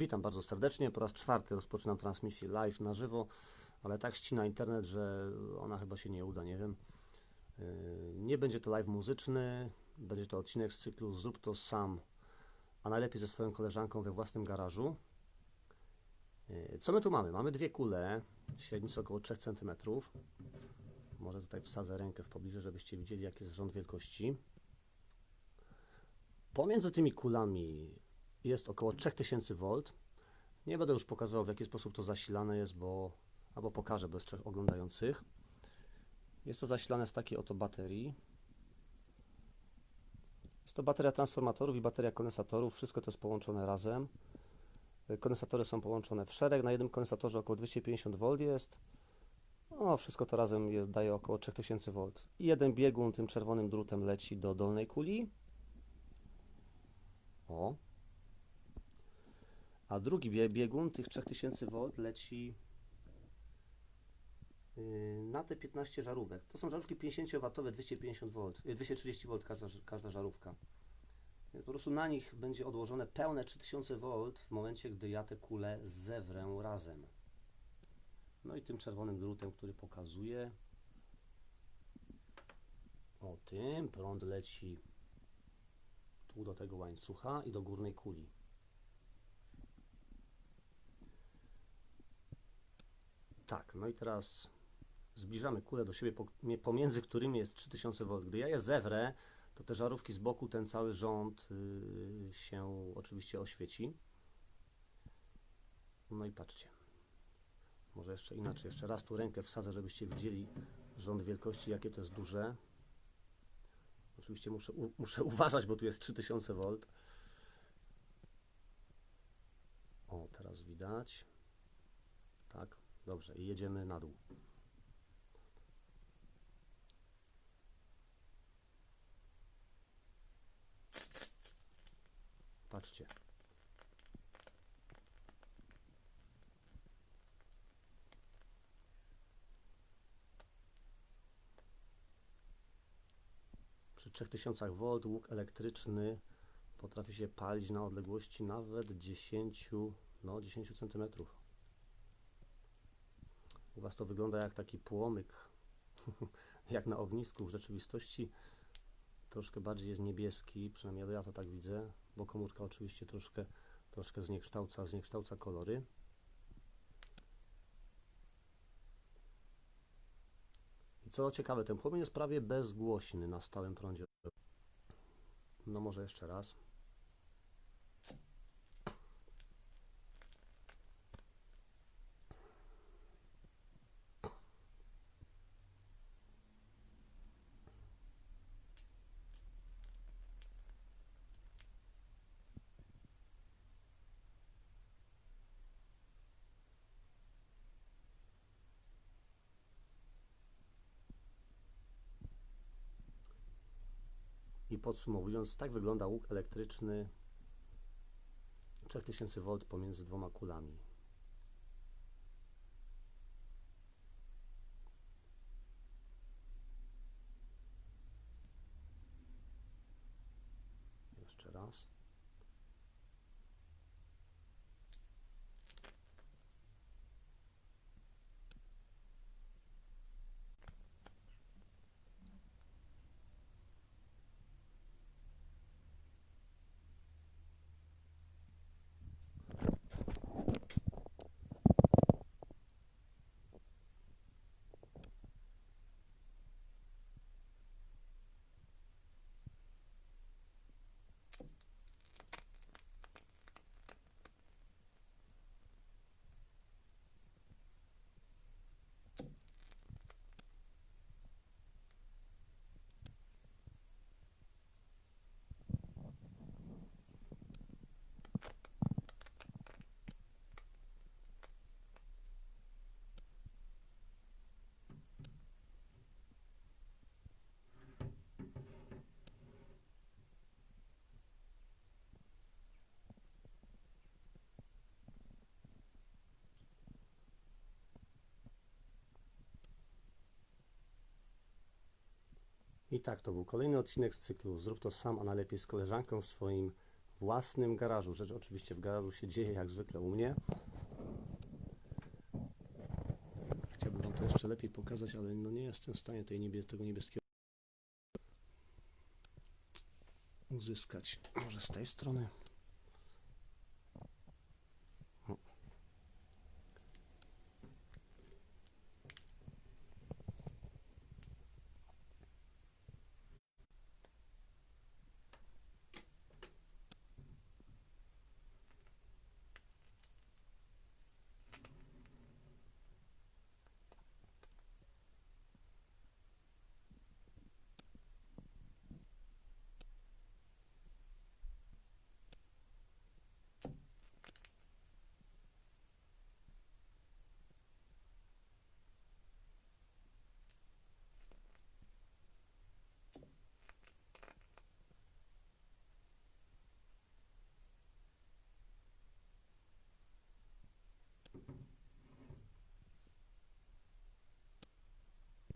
Witam bardzo serdecznie. Po raz czwarty rozpoczynam transmisję live na żywo, ale tak ścina internet, że ona chyba się nie uda, nie wiem. Yy, Nie będzie to live muzyczny, będzie to odcinek z cyklu Zrób to sam, a najlepiej ze swoją koleżanką we własnym garażu. Yy, Co my tu mamy? Mamy dwie kule, średnicy około 3 cm. Może tutaj wsadzę rękę w pobliże, żebyście widzieli, jaki jest rząd wielkości. Pomiędzy tymi kulami jest około 3000 V. Nie będę już pokazywał, w jaki sposób to zasilane jest, bo albo pokażę bez trzech oglądających. Jest to zasilane z takiej oto baterii. Jest to bateria transformatorów i bateria kondensatorów. Wszystko to jest połączone razem. Kondensatory są połączone w szereg. Na jednym kondensatorze około 250 V jest. No, wszystko to razem jest, daje około 3000 V. I jeden biegun tym czerwonym drutem leci do dolnej kuli. O. A drugi bie- biegun tych 3000 V leci yy, na te 15 żarówek. To są żarówki 50W, 250 V, yy, 230 V każda, każda żarówka. Yy, Po prostu na nich będzie odłożone pełne 3000 V w momencie, gdy ja te kule zewrę razem. No i tym czerwonym drutem, który pokazuje, o tym prąd leci tu do tego łańcucha i do górnej kuli. Tak, no i teraz zbliżamy kulę do siebie, pomiędzy którymi jest 3000 V. Gdy ja je zewrę, to te żarówki z boku, ten cały rząd yy, się oczywiście oświeci. No i patrzcie. Może jeszcze inaczej, jeszcze raz tu rękę wsadzę, żebyście widzieli rząd wielkości, jakie to jest duże. Oczywiście muszę, muszę uważać, bo tu jest 3000 V. O, teraz widać. Tak, dobrze. I jedziemy na dół. Patrzcie. Przy 3000 V łuk elektryczny potrafi się palić na odległości nawet 10, no 10 cm. U Was to wygląda jak taki płomyk, jak na ognisku. W rzeczywistości troszkę bardziej jest niebieski, przynajmniej ja to tak widzę, bo komórka oczywiście troszkę, troszkę zniekształca, zniekształca kolory. I co ciekawe, ten płomień jest prawie bezgłośny na stałym prądzie. No może jeszcze raz. I podsumowując, tak wygląda łuk elektryczny 3000 V pomiędzy dwoma kulami. Jeszcze raz. I tak, to był kolejny odcinek z cyklu Zrób to sam, a najlepiej z koleżanką w swoim własnym garażu. Rzecz oczywiście w garażu się dzieje jak zwykle u mnie. Chciałbym Wam to jeszcze lepiej pokazać, ale no nie jestem w stanie tej niebie, tego niebieskiego uzyskać. Może z tej strony?